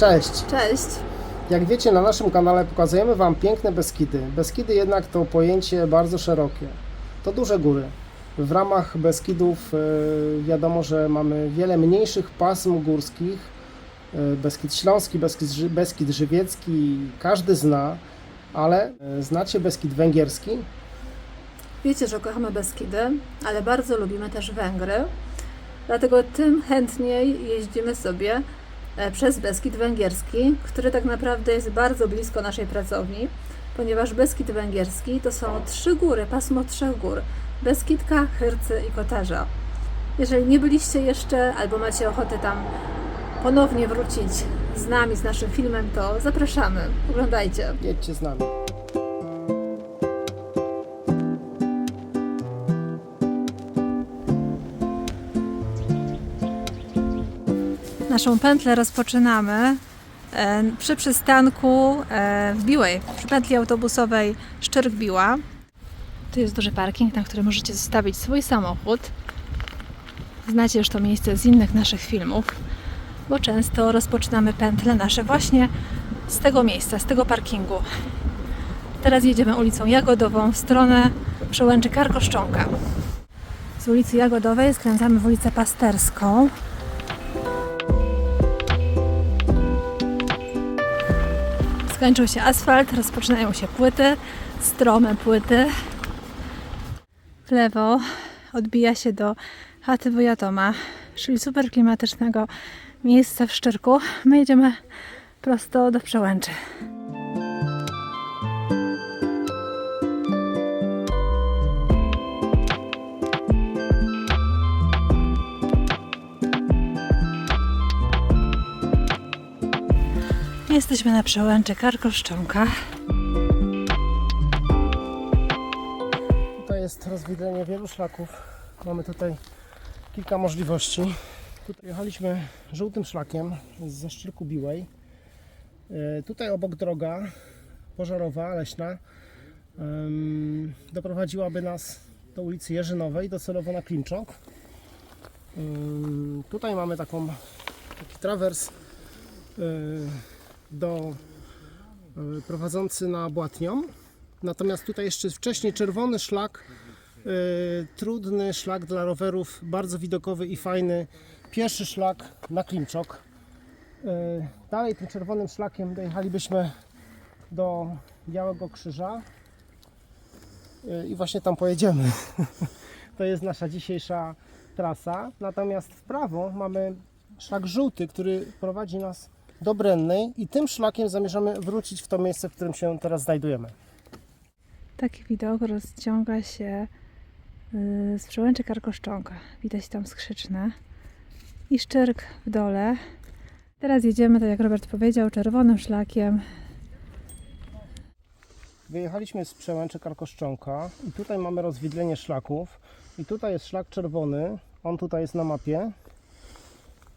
Cześć! Cześć. Jak wiecie, na naszym kanale pokazujemy Wam piękne Beskidy. Beskidy jednak to pojęcie bardzo szerokie. To duże góry. W ramach Beskidów e, wiadomo, że mamy wiele mniejszych pasm górskich. E, Beskid Śląski, Beskid, Beskid Żywiecki, każdy zna, ale e, znacie Beskid Węgierski? Wiecie, że kochamy Beskidy, ale bardzo lubimy też Węgry. Dlatego tym chętniej jeździmy sobie przez Beskid Węgierski, który tak naprawdę jest bardzo blisko naszej pracowni, ponieważ Beskid Węgierski to są trzy góry, pasmo trzech gór. Beskidka, Chyrcy i Kotarza. Jeżeli nie byliście jeszcze albo macie ochotę tam ponownie wrócić z nami, z naszym filmem, to zapraszamy. Oglądajcie. Jedźcie z nami. Naszą pętlę rozpoczynamy e, przy przystanku e, w Biłej, przy pętli autobusowej Szczyrk-Biła. Tu jest duży parking, na którym możecie zostawić swój samochód. Znacie już to miejsce z innych naszych filmów, bo często rozpoczynamy pętle nasze właśnie z tego miejsca, z tego parkingu. Teraz jedziemy ulicą Jagodową w stronę przełęczy Karkoszczonka. Z ulicy Jagodowej skręcamy w ulicę Pasterską. Skończył się asfalt, rozpoczynają się płyty, strome płyty. W lewo odbija się do chaty wuja Toma, czyli super klimatycznego miejsca w Szczyrku. My jedziemy prosto do przełęczy. Jesteśmy na przełęczy Karkoszczonka. Tutaj jest rozwidlenie wielu szlaków. Mamy tutaj kilka możliwości. Tutaj jechaliśmy żółtym szlakiem ze Szczyrku Biłej. E, Tutaj obok droga pożarowa, leśna doprowadziłaby nas do ulicy Jerzynowej, docelowo na Klimczok. Ym, Tutaj mamy taką, taki trawers e, do e, prowadzący na Błatnią. Natomiast tutaj jeszcze wcześniej czerwony szlak, e, trudny szlak dla rowerów, bardzo widokowy i fajny. Pierwszy szlak na Klimczok. E, dalej tym czerwonym szlakiem dojechalibyśmy do Białego Krzyża i właśnie tam pojedziemy. to jest nasza dzisiejsza trasa. Natomiast w prawo mamy szlak żółty, który prowadzi nas do Brennej i tym szlakiem zamierzamy wrócić w to miejsce, w którym się teraz znajdujemy. Taki widok rozciąga się y, z przełęczy Karkoszczonka. Widać tam skrzyczne i Szczyrk w dole. Teraz jedziemy, tak jak Robert powiedział, czerwonym szlakiem. Wyjechaliśmy z przełęczy Karkoszczonka i tutaj mamy rozwidlenie szlaków i tutaj jest szlak czerwony, on tutaj jest na mapie.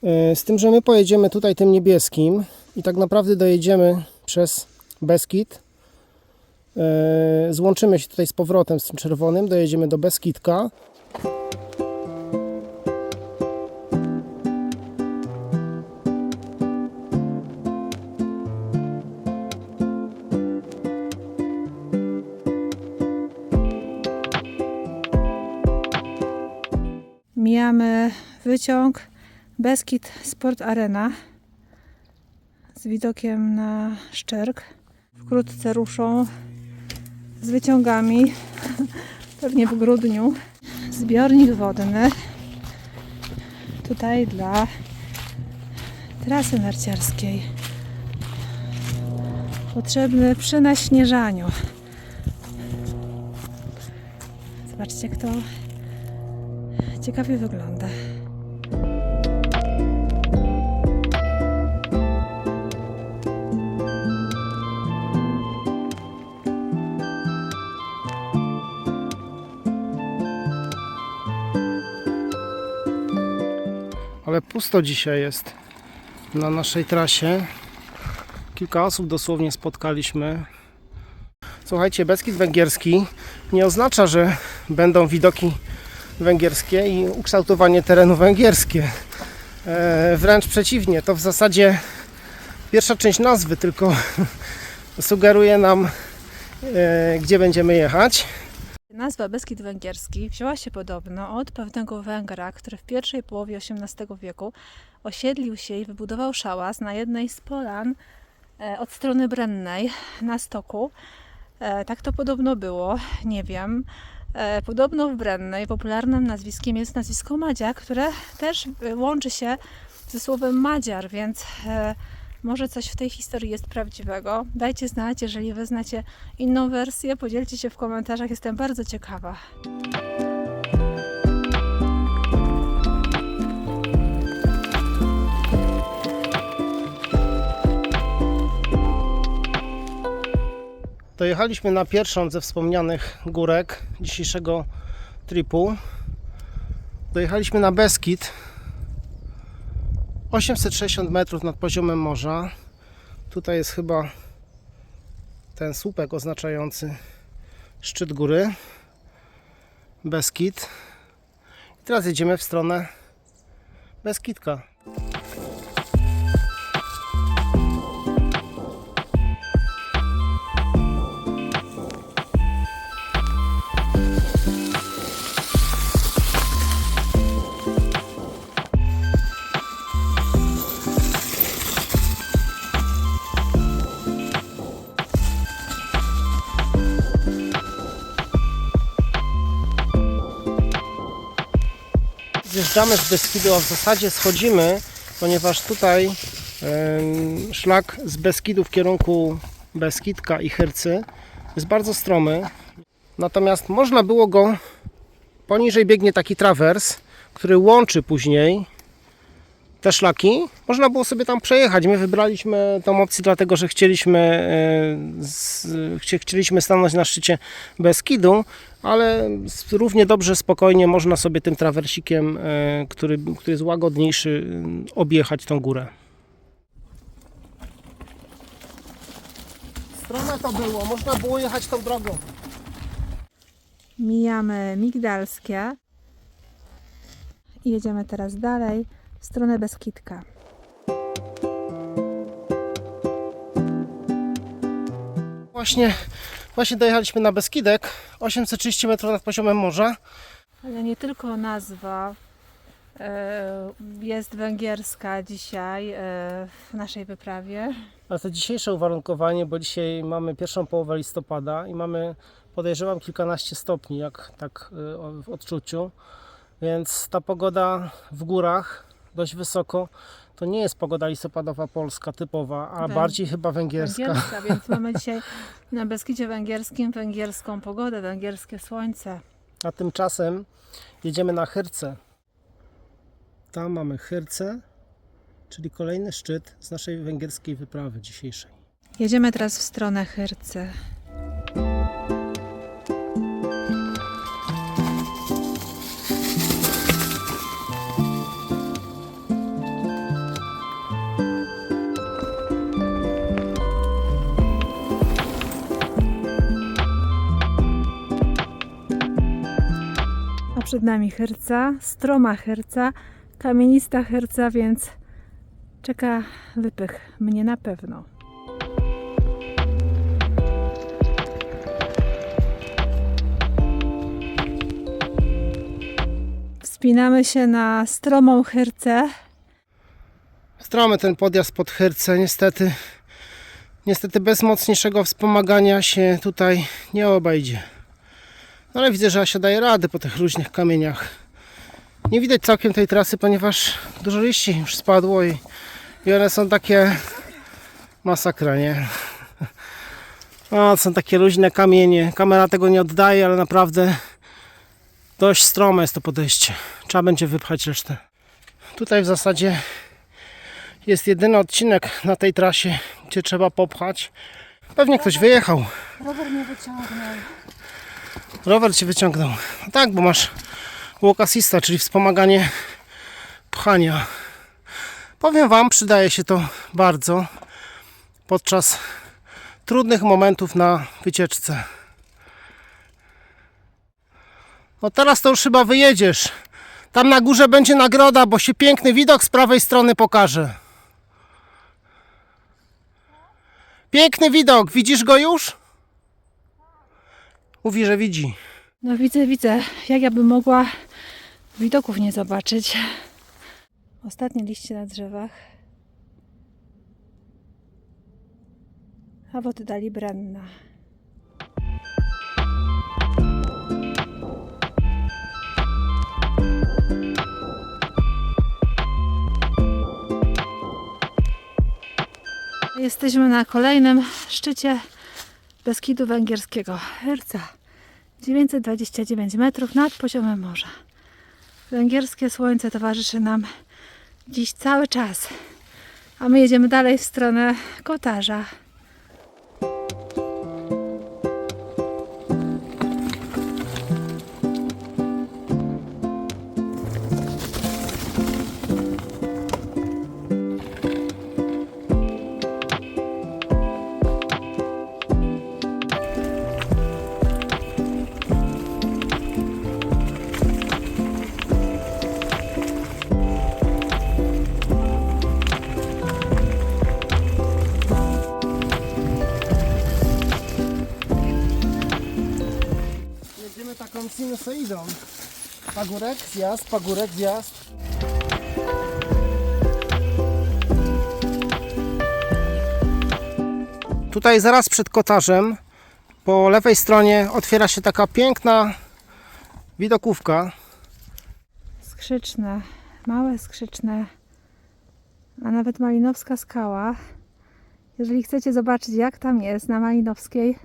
Yy, Z tym, że my pojedziemy tutaj tym niebieskim i tak naprawdę dojedziemy przez Beskid. Yy, Złączymy się tutaj z powrotem z tym czerwonym, dojedziemy do Beskidka. Mijamy wyciąg Beskid Sport Arena z widokiem na Szczerk. Wkrótce ruszą z wyciągami, pewnie w grudniu, zbiornik wodny. Tutaj dla trasy narciarskiej. Potrzebny przy naśnieżaniu. Zobaczcie, jak to ciekawie wygląda. Pusto dzisiaj jest na naszej trasie. Kilka osób dosłownie spotkaliśmy. Słuchajcie, Beskid Węgierski nie oznacza, że będą widoki węgierskie i ukształtowanie terenu węgierskie. E, wręcz przeciwnie, to w zasadzie Pierwsza część nazwy tylko sugeruje nam, e, gdzie będziemy jechać. Nazwa Beskid Węgierski wzięła się podobno od pewnego Węgra, który w pierwszej połowie XVIII wieku osiedlił się i wybudował szałas na jednej z polan e, od strony Brennej na stoku. E, Tak to podobno było, nie wiem. E, Podobno w Brennej popularnym nazwiskiem jest nazwisko Madzia, które też łączy się ze słowem Madziar, więc może coś w tej historii jest prawdziwego. Dajcie znać, jeżeli wy znacie inną wersję, podzielcie się w komentarzach, jestem bardzo ciekawa. Dojechaliśmy na pierwszą ze wspomnianych górek dzisiejszego tripu. Dojechaliśmy na Beskid. 860 metrów nad poziomem morza. Tutaj jest chyba ten słupek oznaczający szczyt góry. Beskid. I teraz jedziemy w stronę Beskidka. Zjeżdżamy z Beskidu, a w zasadzie schodzimy, ponieważ tutaj szlak z Beskidu w kierunku Beskidka i Chyrcy jest bardzo stromy. Natomiast można było go, poniżej biegnie taki trawers, który łączy później te szlaki. Można było sobie tam przejechać. My wybraliśmy tą opcję dlatego, że chcieliśmy, e, chcieliśmy stanąć na szczycie Beskidu, ale równie dobrze, spokojnie można sobie tym trawersikiem, e, który, który jest łagodniejszy, m, objechać tą górę. Strona to było, można było jechać tą drogą. Mijamy Migdalskie jedziemy teraz dalej w stronę Beskidka. Właśnie, właśnie dojechaliśmy na Beskidek, 830 metrów nad poziomem morza. Ale nie tylko nazwa e, jest węgierska dzisiaj e, w naszej wyprawie. Ale to dzisiejsze uwarunkowanie, bo dzisiaj mamy pierwszą połowę listopada i mamy, podejrzewam, kilkanaście stopni, jak tak o- w odczuciu. Więc ta pogoda w górach, dość wysoko, to nie jest pogoda listopadowa polska typowa, a Węg- bardziej chyba węgierska. Węgierska, więc mamy dzisiaj na Beskidzie Węgierskim węgierską pogodę, węgierskie słońce. A tymczasem jedziemy na Chyrce. Tam mamy Chyrce, czyli kolejny szczyt z naszej węgierskiej wyprawy dzisiejszej. Jedziemy teraz w stronę Chyrcy. Przed nami Chyrca, stroma Chyrca, kamienista Chyrca, więc czeka wypych. Mnie na pewno. Wspinamy się na stromą chyrcę. Stromy ten podjazd pod Chyrce, niestety, niestety bez mocniejszego wspomagania się tutaj nie obejdzie. No ale widzę, że Asia daje radę po tych różnych kamieniach. Nie widać całkiem tej trasy, ponieważ dużo liści już spadło i, i one są takie masakra, nie? O, są takie luźne kamienie. Kamera tego nie oddaje, ale naprawdę dość strome jest to podejście. Trzeba będzie wypchać resztę. Tutaj w zasadzie jest jedyny odcinek na tej trasie, gdzie trzeba popchać. Pewnie ktoś wyjechał. Rower mnie wyciągnął. Rower cię wyciągnął. No tak, bo masz walk assista, czyli wspomaganie pchania. Powiem Wam, przydaje się to bardzo podczas trudnych momentów na wycieczce. No teraz to już chyba wyjedziesz. Tam na górze będzie nagroda, bo się piękny widok z prawej strony pokaże. Piękny widok, widzisz go już? Mówi, że widzi. No widzę, widzę. Jak ja bym mogła widoków nie zobaczyć. Ostatnie liście na drzewach. A wody dali brenna. Jesteśmy na kolejnym szczycie Beskidu Węgierskiego. Herca. 929 metrów nad poziomem morza. Węgierskie słońce towarzyszy nam dziś cały czas. A my jedziemy dalej w stronę kotarza. Sinusoidą. Pagórek, zjazd, pagórek, zjazd. Tutaj zaraz przed kotarzem po lewej stronie otwiera się taka piękna widokówka. Skrzyczne, małe skrzyczne, a nawet malinowska skała. Jeżeli chcecie zobaczyć, jak tam jest na Malinowskiej,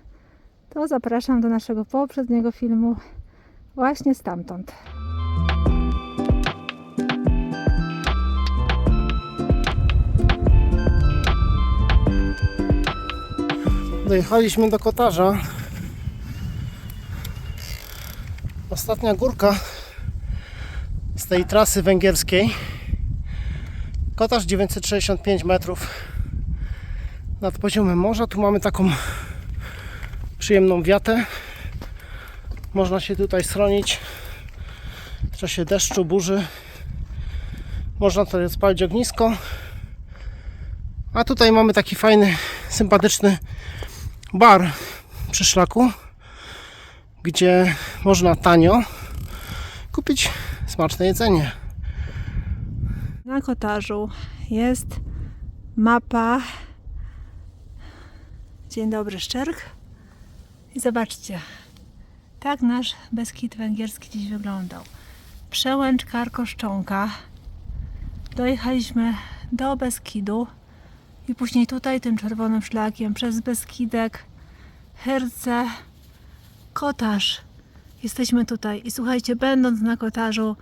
to zapraszam do naszego poprzedniego filmu właśnie stamtąd. Dojechaliśmy do kotarza. Ostatnia górka z tej trasy węgierskiej. Kotarz 965 metrów nad poziomem morza. Tu mamy taką przyjemną wiatę. Można się tutaj schronić w czasie deszczu, burzy. Można tutaj spalić ognisko. A tutaj mamy taki fajny, sympatyczny bar przy szlaku, gdzie można tanio kupić smaczne jedzenie. Na kotarzu jest mapa. Dzień dobry, Szczerk. I zobaczcie, tak nasz Beskid węgierski dziś wyglądał. Przełęcz Karkoszczonka. Dojechaliśmy do Beskidu i później tutaj tym czerwonym szlakiem przez Beskidek, Herce, Kotarz. Jesteśmy tutaj i słuchajcie, będąc na kotarzu,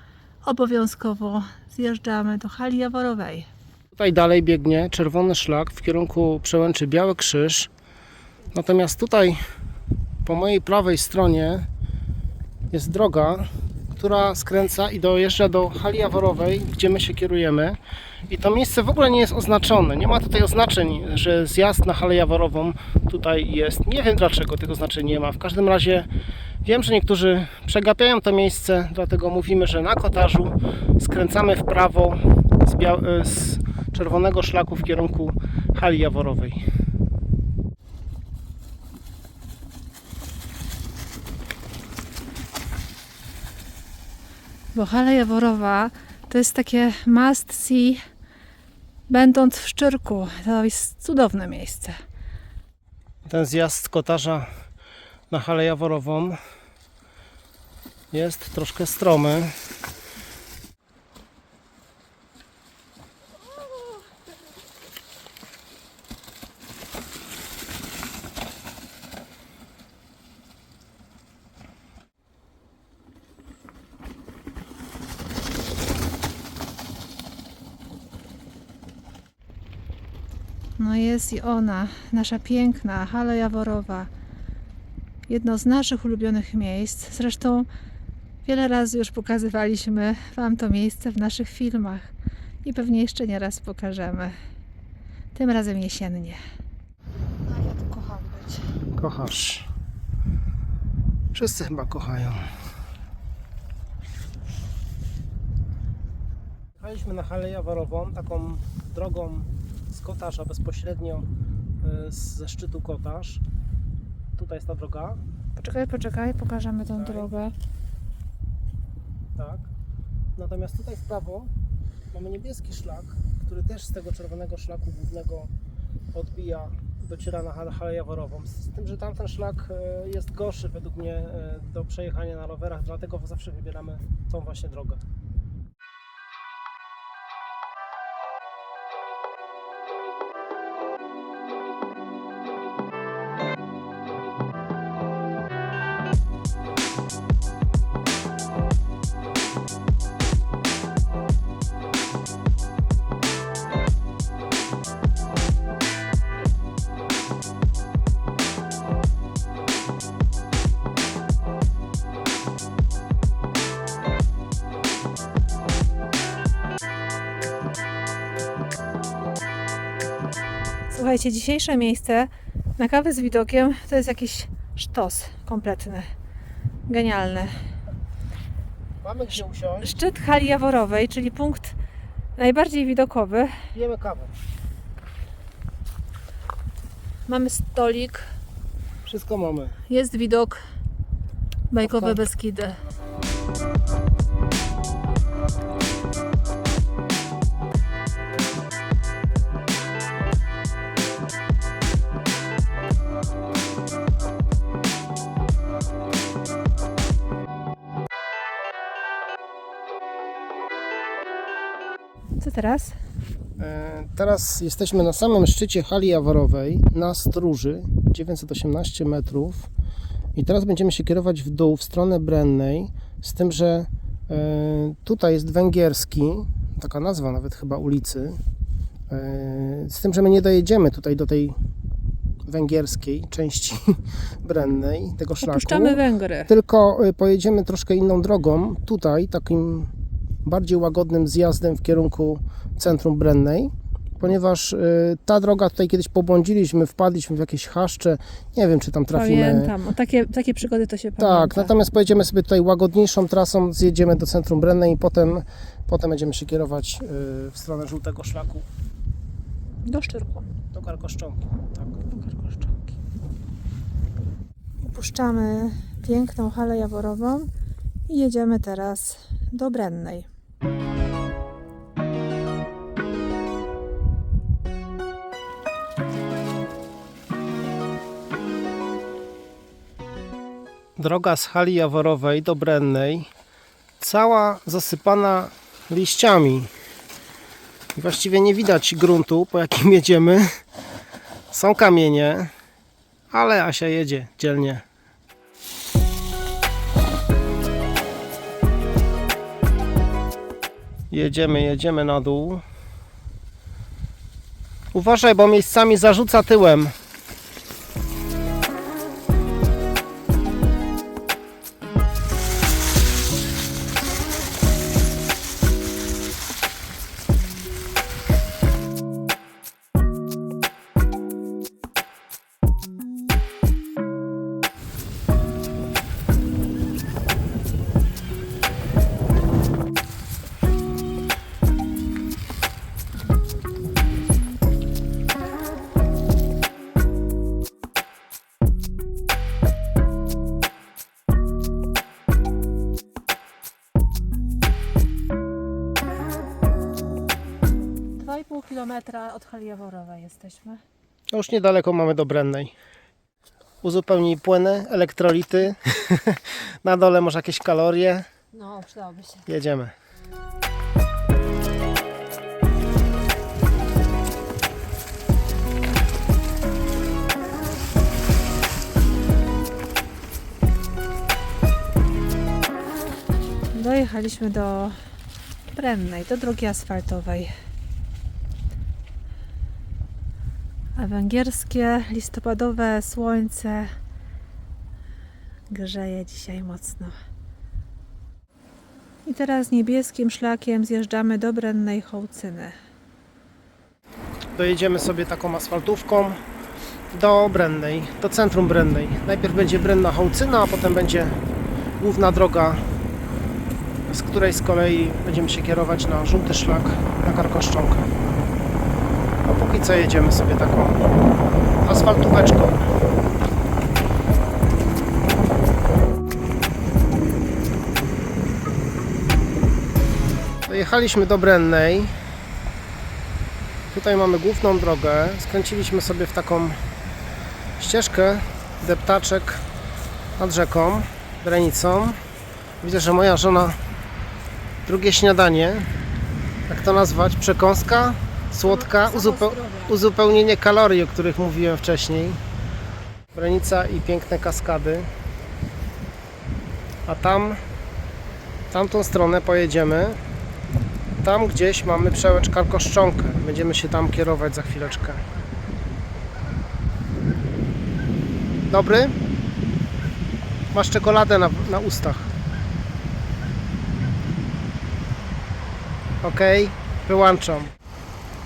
obowiązkowo zjeżdżamy do hali jaworowej. Tutaj dalej biegnie czerwony szlak w kierunku przełęczy Biały Krzyż. Natomiast tutaj po mojej prawej stronie jest droga, która skręca i dojeżdża do hali jaworowej, gdzie my się kierujemy. I to miejsce w ogóle nie jest oznaczone. Nie ma tutaj oznaczeń, że zjazd na halę jaworową tutaj jest. Nie wiem dlaczego tego znaczenia nie ma. W każdym razie wiem, że niektórzy przegapiają to miejsce, dlatego mówimy, że na kotarzu skręcamy w prawo z, z czerwonego szlaku w kierunku hali jaworowej. Bo hala jaworowa to jest takie must see, będąc w Szczyrku. To jest cudowne miejsce. Ten zjazd z kotarza na halę jaworową jest troszkę stromy. No i ona, nasza piękna hala jaworowa. Jedno z naszych ulubionych miejsc. Zresztą wiele razy już pokazywaliśmy Wam to miejsce w naszych filmach i pewnie jeszcze nie raz pokażemy. Tym razem jesiennie. A ja tu kocham być. Kochasz. Wszyscy chyba kochają. Jechaliśmy na halę jaworową, taką drogą z kotarza bezpośrednio y, ze szczytu Kotarz. Tutaj jest ta droga, Poczekaj, poczekaj, pokażemy tą Tutaj. drogę. tak. Natomiast tutaj w prawo mamy niebieski szlak, który też z tego czerwonego szlaku głównego odbija, dociera na Hal- Halę Jaworową. Z tym, że tamten szlak y, jest gorszy według mnie y, do przejechania na rowerach, dlatego zawsze wybieramy tą właśnie drogę. Słuchajcie, dzisiejsze miejsce na kawę z widokiem to jest jakiś sztos kompletny. Genialny. Mamy gdzie usiąść, Szczyt hali Jaworowej, czyli punkt najbardziej widokowy. pijemy kawę. Mamy stolik, Wszystko mamy. jest widok bajkowe. Beskidy. Co teraz? E, Teraz jesteśmy na samym szczycie hali Jaworowej, na Stróży, 918 metrów. I teraz będziemy się kierować w dół, w stronę Brennej, z tym, że e, tutaj jest węgierski, taka nazwa nawet chyba ulicy, e, z tym, że my nie dojedziemy tutaj do tej węgierskiej części Brennej, tego szlaku. Opuszczamy Węgry. Tylko pojedziemy troszkę inną drogą. Tutaj takim bardziej łagodnym zjazdem w kierunku centrum Brennej, ponieważ y, ta droga tutaj kiedyś pobłądziliśmy, wpadliśmy w jakieś chaszcze. Nie wiem, czy tam trafimy. Pamiętam. O, takie, takie przygody to się pamięta. Tak, natomiast pojedziemy sobie tutaj łagodniejszą trasą, zjedziemy do centrum Brennej i potem, potem będziemy się kierować y, w stronę żółtego szlaku Do Szczyrku. do Karkoszczonki. Tak. Opuszczamy piękną halę Jaworową i jedziemy teraz do Brennej. Droga z hali Jaworowej do Brennej cała zasypana liściami. Właściwie nie widać gruntu, po jakim jedziemy. Są kamienie, ale Asia jedzie dzielnie. Jedziemy, jedziemy na dół. Uważaj, bo miejscami zarzuca tyłem. Kilometra od hali Jaworowej jesteśmy. No Już niedaleko mamy do Brennej. Uzupełnij płyny, elektrolity. Na dole może jakieś kalorie. No, przydałoby się. Jedziemy. Dojechaliśmy do Brennej, do drogi asfaltowej. A węgierskie listopadowe słońce grzeje dzisiaj mocno. I teraz niebieskim szlakiem zjeżdżamy do Brennej Hołcyny. Dojedziemy sobie taką asfaltówką do Brennej, do centrum Brennej. Najpierw będzie Brenna Hołcyna, a potem będzie główna droga, z której z kolei będziemy się kierować na żółty szlak na Karkoszczonkę. A póki co jedziemy sobie taką asfaltóweczką. Dojechaliśmy do Brennej. Tutaj mamy główną drogę. Skręciliśmy sobie w taką ścieżkę, deptaczek nad rzeką, Brenicą. Widzę, że moja żona drugie śniadanie, jak to nazwać, przekąska Słodka? Uzupeł uzupełnienie kalorii, o których mówiłem wcześniej. Brenica i piękne kaskady. A tam, tamtą stronę pojedziemy. Tam gdzieś mamy przełęcz Karkoszczonkę. Będziemy się tam kierować za chwileczkę. Dobry? Masz czekoladę na, na ustach. Ok, wyłączam.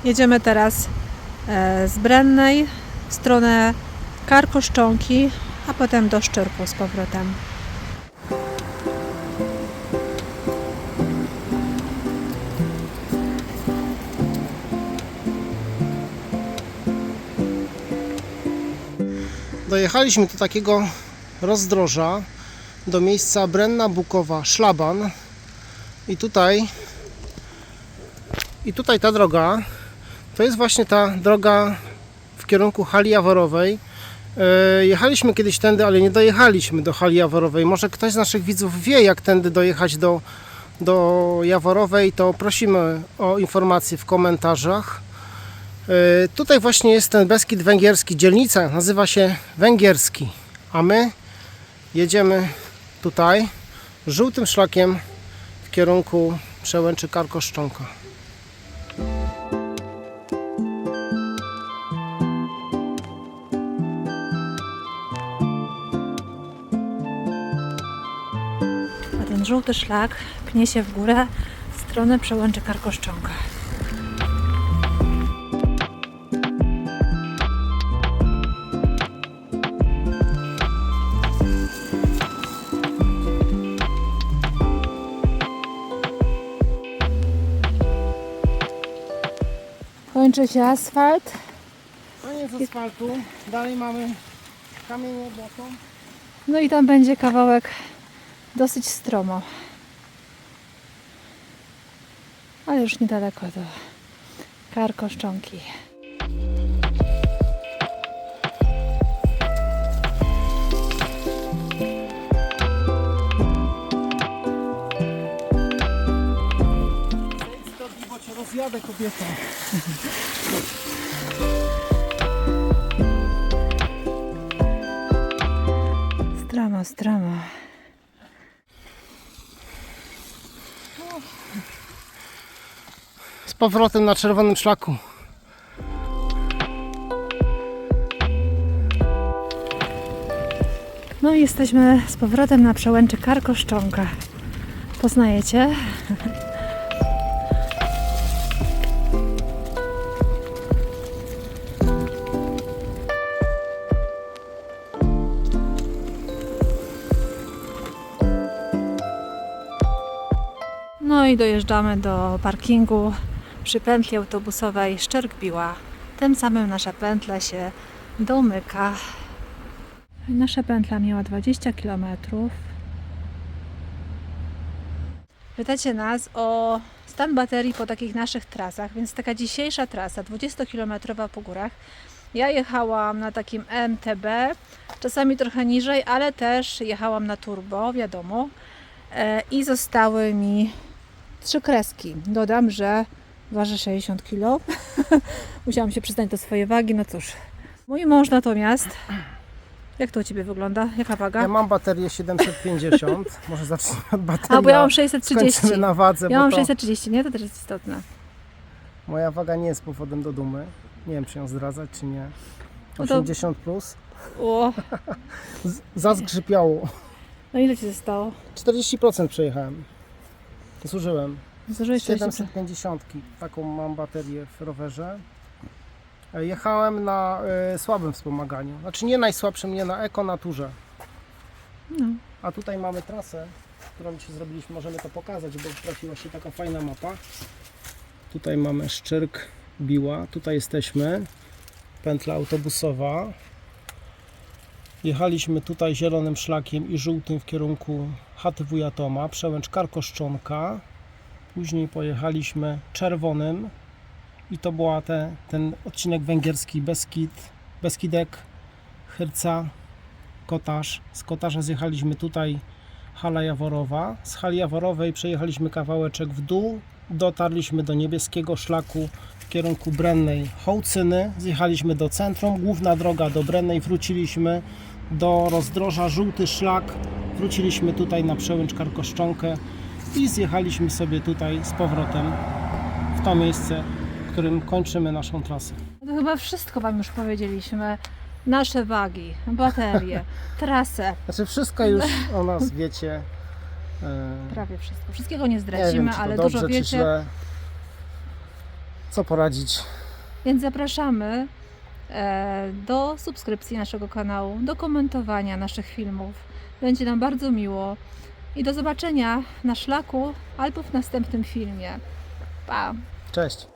Jedziemy teraz e, z Brennej w stronę Karkoszczonki, a potem do Szczyrku z powrotem. Dojechaliśmy do takiego rozdroża, do miejsca Brenna Bukowa Szlaban i tutaj i tutaj ta droga to jest właśnie ta droga w kierunku hali Jaworowej. E, Jechaliśmy kiedyś tędy, ale nie dojechaliśmy do hali Jaworowej. Może ktoś z naszych widzów wie, jak tędy dojechać do, do Jaworowej, to prosimy o informacje w komentarzach. E, Tutaj właśnie jest ten Beskid Węgierski. Dzielnica nazywa się Węgierski, a my jedziemy tutaj żółtym szlakiem w kierunku przełęczy Karkoszczonka. Żółty szlak pnie się w górę w stronę przełęczy Karkoszczonka. Kończy się asfalt. Koniec asfaltu, dalej mamy kamienie, błoto. No i tam będzie kawałek dosyć stromo. Ale już niedaleko do Karkoszczonki. Zejdź stąd, bo cię rozjadę kobieto. Stromo, stromo. Z powrotem na czerwonym szlaku. No i jesteśmy z powrotem na przełęczy Karkoszczonka. Poznajecie? No i dojeżdżamy do parkingu przy pętli autobusowej Szczerk-Biła. Tym samym nasza pętla się domyka. Nasza pętla miała 20 km. Pytacie nas o stan baterii po takich naszych trasach, więc taka dzisiejsza trasa 20-kilometrowa po górach. Ja jechałam na takim MTB, czasami trochę niżej, ale też jechałam na turbo, wiadomo. E, I zostały mi trzy kreski. Dodam, że waży 60 kg. Musiałam się przyznać do swojej wagi, no cóż. Mój mąż natomiast jak to u Ciebie wygląda? Jaka waga? Ja mam baterię 750, może zacznijmy od baterii. A, bo ja mam a 630. skończymy na wadze, Ja mam to 630, nie? To też jest istotne. moja waga nie jest powodem do dumy. Nie wiem, czy ją zdradzać, czy nie. No to- 80 plus. O, Zazgrzypiało. no ile Ci zostało? 40% przejechałem. Zużyłem. Zużyłeś 40%. 750. Taką mam baterię w rowerze. E, Jechałem na e, słabym wspomaganiu. Znaczy nie najsłabszym, nie na eko naturze. No. A tutaj mamy trasę, którą dzisiaj zrobiliśmy. Możemy to pokazać, bo trafiła się taka fajna mapa. Tutaj mamy Szczyrk, Biła. Tutaj jesteśmy. Pętla autobusowa. Jechaliśmy tutaj zielonym szlakiem i żółtym w kierunku chaty wuja Toma, przełęcz Karkoszczonka. Później pojechaliśmy czerwonym i to była te, ten odcinek węgierski Beskid, Beskidek, Chyrca, Kotarz. Z Kotarza zjechaliśmy tutaj Hala Jaworowa. Z Hali Jaworowej przejechaliśmy kawałeczek w dół, dotarliśmy do niebieskiego szlaku w kierunku Brennej Hołcyny. Zjechaliśmy do centrum, główna droga do Brennej, wróciliśmy do rozdroża Żółty Szlak. Wróciliśmy tutaj na przełęcz Karkoszczonkę i zjechaliśmy sobie tutaj z powrotem w to miejsce, w którym kończymy naszą trasę. To chyba wszystko Wam już powiedzieliśmy. Nasze wagi, baterie, trasę, Znaczy wszystko już o nas wiecie. E, prawie wszystko. Wszystkiego nie Nie zdradzimy, wiem, czy to ale dobrze, dużo wiecie. źle. Co poradzić? Więc zapraszamy e, do subskrypcji naszego kanału, do komentowania naszych filmów. Będzie nam bardzo miło. I do zobaczenia na szlaku albo w następnym filmie. Pa! Cześć.